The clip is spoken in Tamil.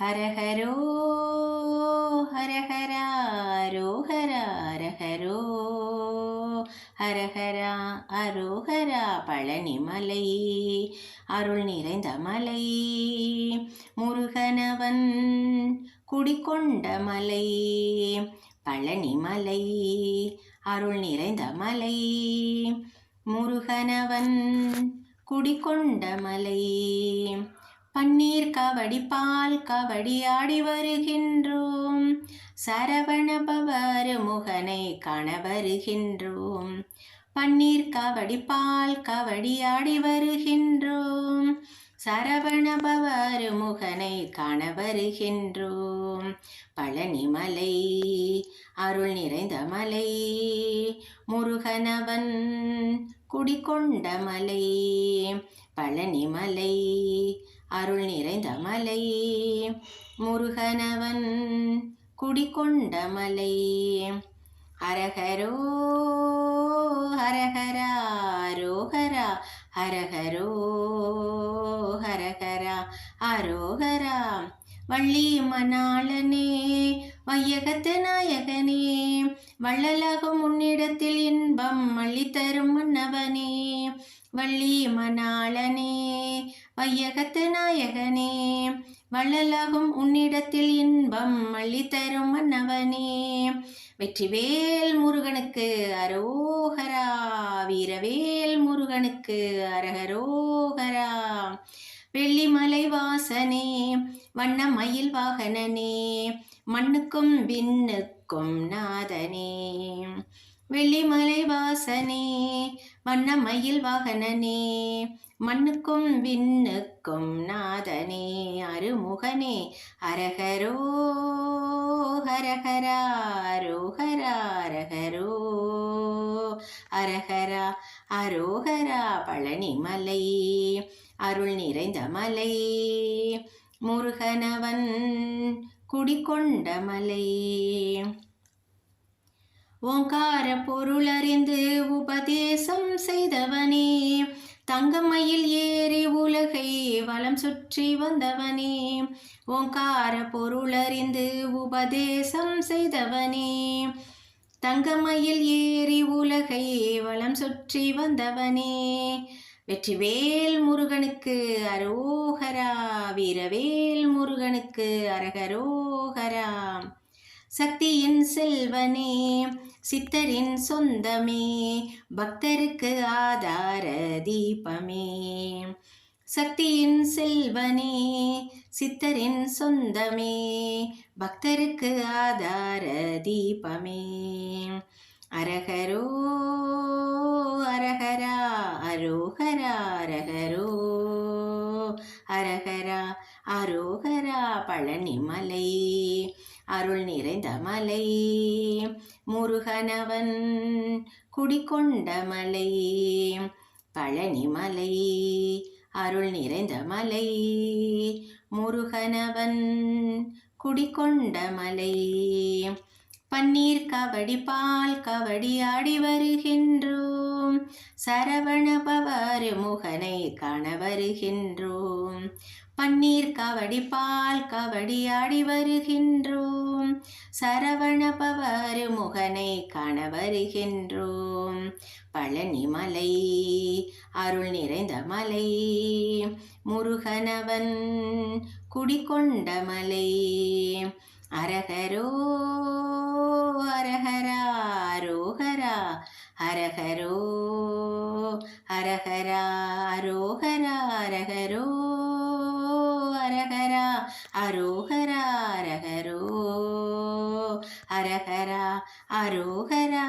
ஹரஹரோ ஹரஹராரோஹர ஹரஹரோ ஹரஹரா அரோஹரா பழனிமலை அருள் நிறைந்த மலை. முருகனவன் குடிக்கொண்ட மலை. பழனிமலை அருள் நிறைந்த மலை. முருகனவன் குடிக்கொண்ட மலை. பன்னீர் கவடி பால் கவடி வருகின்றோம். சரவணபவர் முகனை காண வருகின்றோம். பன்னீர் கவடி பால் கவடியாடி வருகின்றோம். சரவணபவர் முகனை காண வருகின்றோம். பழனிமலை அருள் நிறைந்த மலை முருகனவன் குடிகொண்ட மலை பழனிமலை அருள் நிறைந்த மலையே முருகனவன் குடிகொண்ட மலை. ஹரஹரோ ஹரஹரா ரோஹரா ஹரஹரோ ஹரஹரா அரோஹரா வள்ளி மணாளனே வையகத்து நாயகனே வள்ளலாகும் உன்னிடத்தில் இன்பம் அள்ளித்தரும் மன்னவனே. வள்ளி மணாளனே வையகத்து நாயகனே வள்ளலாகும் உன்னிடத்தில் இன்பம் அள்ளித்தரும் மன்னவனே. வெற்றிவேல் முருகனுக்கு அரோகரா வீரவேல் முருகனுக்கு அரகரோகரா. வெள்ளிமலை வாசனே வண்ண மயில் வாகனனே மண்ணுக்கும் விண்ணுக்கும் நாதனே. வெள்ளிமலை வாசனே வண்ண வாகனனே மண்ணுக்கும் விண்ணுக்கும் நாதனே அருமுகனே அரகரோ ஹரஹரா அரோஹரா அரகரோ அரஹரா அரோஹரா பழனி மலை அருள் நிறைந்த மலை முருகனவன் குடிகொண்ட மலை. ஓங்கார பொருளறிந்து உபதேசம் செய்தவனே. தங்கமயில் ஏறி உலகை வலம் சுற்றி வந்தவனே. ஓங்கார பொருளறிந்து உபதேசம் செய்தவனே. தங்கமயில் ஏறி உலகை வலம் சுற்றி வந்தவனே. வெற்றிவேல் முருகனுக்கு அரோகரா வீரவேல் முருகனுக்கு அரகரோகரா. சக்தியின் செல்வனே சித்தரின் சொந்தமே பக்தருக்கு ஆதார தீபமே. சக்தியின் செல்வனே சித்தரின் சொந்தமே பக்தருக்கு ஆதார தீபமே. அரகரோ அரகரா அரோகரா அரகரோ அரகரா அரோகரா பழனிமலை. அருள் நிறைந்த மலை. முருகனவன் குடிகொண்ட மலை. பழனிமலை அருள் நிறைந்த மலை. முருகனவன் குடிகொண்ட மலை. பன்னீர் கவடி பால் கவடி ஆடி வருகின்றோ சரவணபவரு முகனை காண வருகின்றோம். பன்னீர் கவடி பால் கவடி ஆடி வருகின்றோம். சரவணபவர் முகனை காண வருகின்றோம். பழனிமலை அருள் நிறைந்த மலை முருகனவன் குடிகொண்ட மலை அரஹரா அரோஹரா அரஹரோ அரஹரா அரோஹரா அரஹரோ அரஹரா அரோஹரா அரஹரோ அரஹரா அரோஹரா